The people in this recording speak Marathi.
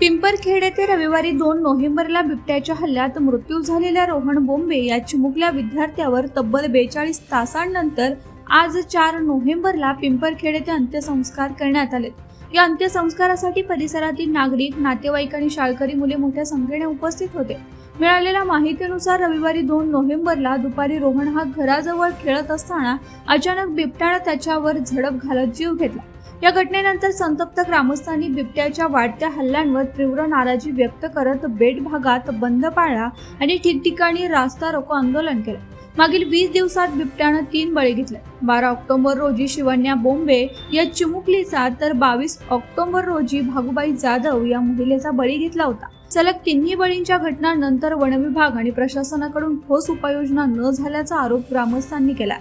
पिंपरखेड येथे रविवारी दोन नोव्हेंबरला बिबट्याच्या हल्ल्यात मृत्यू झालेल्या रोहन बोंबे या चिमुकल्या विद्यार्थ्यावर तब्बल बेचाळीस तासांनंतर आज चार नोव्हेंबरला पिंपरखेड येथे अंत्यसंस्कार करण्यात आले. या अंत्यसंस्कारासाठी परिसरातील नागरिक नातेवाईक आणि शाळकरी मुले मोठ्या संख्येने उपस्थित होते. मिळालेल्या माहितीनुसार रविवारी दोन नोव्हेंबरला दुपारी रोहन हा घराजवळ खेळत असताना अचानक बिबट्यानं त्याच्यावर झडप घालत जीव घेतला. या घटनेनंतर संतप्त ग्रामस्थांनी बिबट्याच्या वाढत्या हल्ल्यांवर तीव्र नाराजी व्यक्त करत बेट भागात बंद पाळला आणि ठिकठिकाणी रास्ता रोको आंदोलन केलं. मागील वीस दिवसात बिबट्यानं तीन बळी घेतले. बारा ऑक्टोबर रोजी शिवण्या बोंबे या चिमुकलीचा तर बावीस ऑक्टोबर रोजी भागुबाई जाधव या महिलेचा बळी घेतला होता. सलग तिन्ही बळींच्या घटनांनंतर वनविभाग आणि प्रशासनाकडून ठोस उपाययोजना न झाल्याचा आरोप ग्रामस्थांनी केला